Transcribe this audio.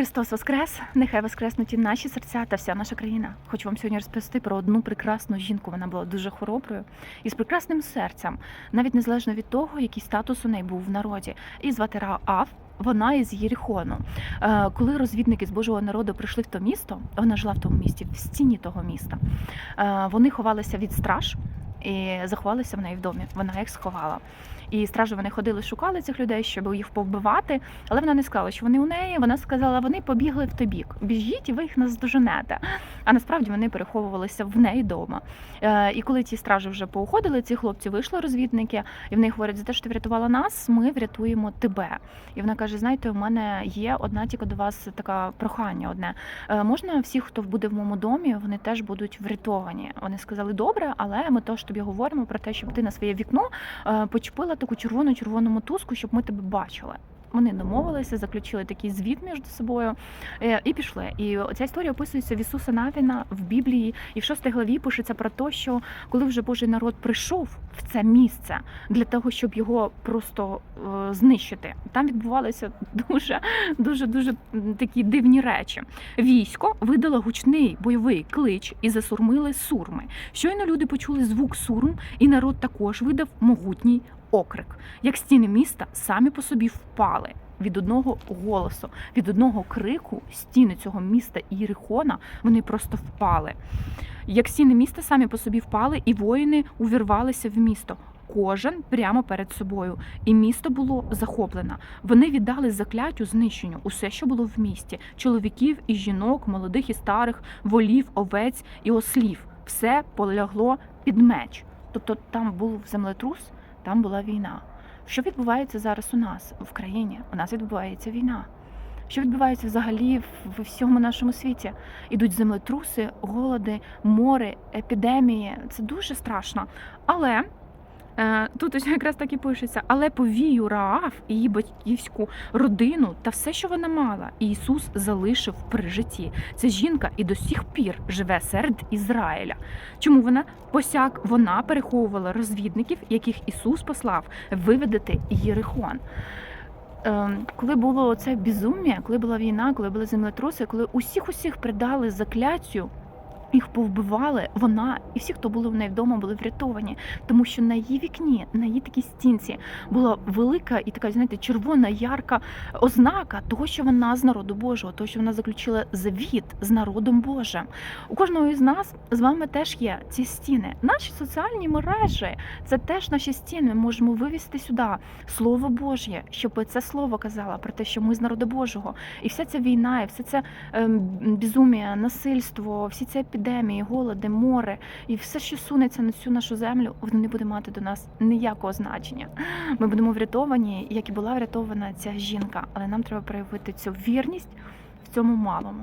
Христос Воскрес! Нехай воскреснуть і наші серця та вся наша країна. Хочу вам сьогодні розповісти про одну прекрасну жінку. Вона була дуже хороброю і з прекрасним серцем, навіть незалежно від того, який статус у неї був в народі. І звати Раав. Вона із Єрихону. Е, Коли розвідники з Божого народу прийшли в то місто, вона жила в тому місті, в стіні того міста. Е, Вони ховалися від страж і заховалися в неї в домі. Вона їх сховала. І стражі вони ходили, шукали цих людей, щоб їх повбивати. Але вона не сказала, що вони у неї. Вона сказала, вони побігли в той бік. Біжіть, і ви їх наздоженете. А насправді вони переховувалися в неї вдома. Е, І коли ті стражі вже поуходили, ці хлопці вийшли розвідники, і в них говорять, за те, що ти врятувала нас, ми врятуємо тебе. І вона каже: знаєте, у мене є одна тільки до вас така прохання. Одне Е, можна всі, хто буде в моєму домі, вони теж будуть врятовані. Вони сказали, добре, але ми теж тобі говоримо про те, щоб ти на своє вікно е, почепила таку червону червону мотузку, щоб ми тебе бачили. Вони домовилися, заключили такий звіт між собою е, і пішли. І ця історія описується в Ісуса Навіна в Біблії, і в шостій главі пишеться про те, що коли вже Божий народ прийшов в це місце для того, щоб його просто е, знищити, там відбувалися дуже дуже дуже такі дивні речі. Військо видало гучний бойовий клич і засурмили сурми. Щойно люди почули звук сурм, і народ також видав могутній окрик. Як стіни міста самі по собі впали. Від одного голосу, від одного крику стіни цього міста Єрихона вони просто впали. Як стіни міста самі по собі впали, і воїни увірвалися в місто. Кожен прямо перед собою, і місто було захоплено. Вони віддали закляттю знищенню усе, що було в місті: чоловіків і жінок, молодих і старих, волів, овець і ослів. Все полягло під меч. Тобто там був землетрус, там була війна. Що відбувається зараз у нас в країні? У нас відбувається війна. Що відбувається взагалі в- всьому нашому світі? Ідуть землетруси, голоди, море, епідемії. Це дуже страшно. Але тут ось якраз так і пишеться: але повію Раав її батьківську родину та все, що вона мала, Ісус залишив при житті. Ця жінка і до сих пір живе серед Ізраїля. Чому вона посяк вона переховувала розвідників, яких Ісус послав виведати Єрихон. Ем, Коли було це безум'я, коли була війна, коли були землетруси, коли усіх усіх придали закляттю, їх повбивали, вона і всі, хто були в неї вдома, були врятовані, тому що на її вікні, на її такій стінці була велика і така, знаєте, червона, ярка ознака того, що вона з народу Божого, того, що вона заключила завіт з народом Божим. У кожного із нас з вами теж є ці стіни. Наші соціальні мережі це теж наші стіни. Ми можемо вивести сюди слово Божє, щоб це слово казало про те, що ми з народу Божого, і вся ця війна, і все це ем, безумія, насильство, всі ці епідемії, голоди, море, і все, що сунеться на цю нашу землю, воно не буде мати до нас ніякого значення. Ми будемо врятовані, як і була врятована ця жінка, але нам треба проявити цю вірність в цьому малому.